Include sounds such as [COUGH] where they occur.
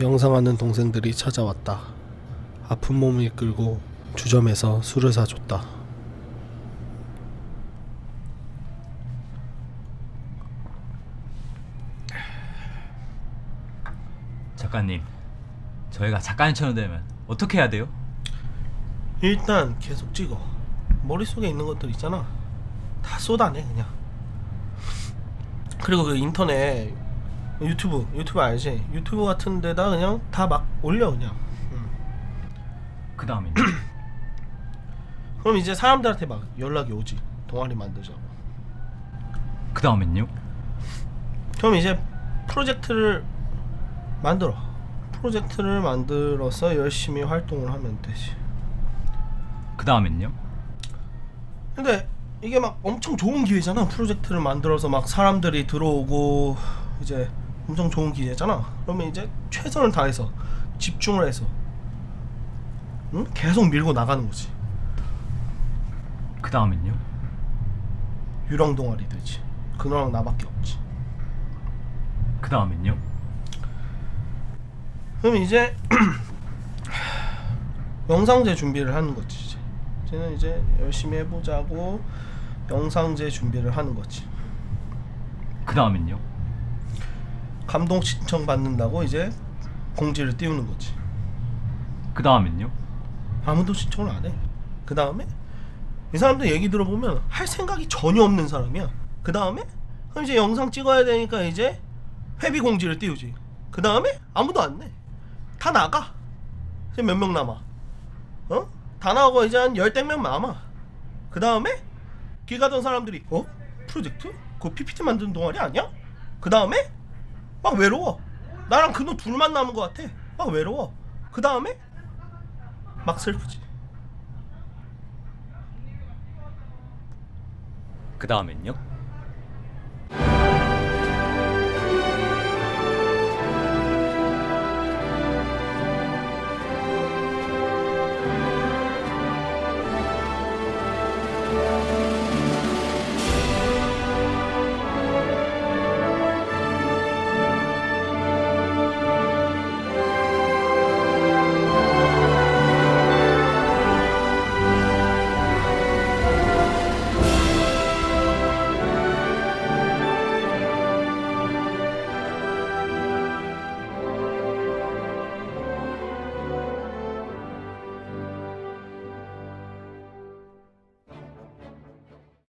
영상하는 동생들이 찾아왔다. 아픈 몸을 이끌고 주점에서 술을 사줬다. 작가님, 저희가 작가님처럼 되면 어떻게 해야 돼요? 일단 계속 찍어. 머릿속에 있는 것들 있잖아. 다 쏟아내 그냥. 그리고 그 인터넷 유튜브 유튜브 알지? 유튜브 같은 데다 그냥 다 막 올려 그냥. 음. 그 다음에 [CLEARS THROAT] 그럼 이제 사람들한테 막 연락이 오지. 동아리 만들자고. 그 다음엔요? 그럼 이제 프로젝트를 만들어. 프로젝트를 만들어서 열심히 활동을 하면 되지. 그 다음엔요? 근데 이게 막 엄청 좋은 기회잖아. 프로젝트를 만들어서 막 사람들이 들어오고 이제 엄청 좋은 기회잖아. 그러면 이제 최선을 다해서 집중을 해서 응? 계속 밀고 나가는 거지. 그 다음엔요? 유령 동아리 되지. 그너랑 나밖에 없지. 그 다음엔요? 그럼 이제 [CLEARS THROAT] 영상제 준비를 하는 거지. 이제. 이제는 이제 열심히 해보자고 영상제 준비를 하는 거지. 그 다음엔요? 감독 신청 받는다고 이제 공지를 띄우는 거지. 그 다음엔요? 아무도 신청을 안 해. 그 다음에 이 사람들 얘기 들어보면 할 생각이 전혀 없는 사람이야. 그 다음에 그럼 이제 영상 찍어야 되니까 이제 회비 공지를 띄우지. 그 다음에 아무도 안 내. 다 나가. 이제 몇 명 남아. 어? 다 나가고 이제 한 열댓 명 남아. 그 다음에 길 가던 사람들이 어? 프로젝트? 그거 PPT 만드는 동아리 아니야? 그 다음에 막 외로워. 나랑 그놈 둘만 남은 것 같아. 막 외로워. 그 다음에 막 슬프지. 그 다음엔요?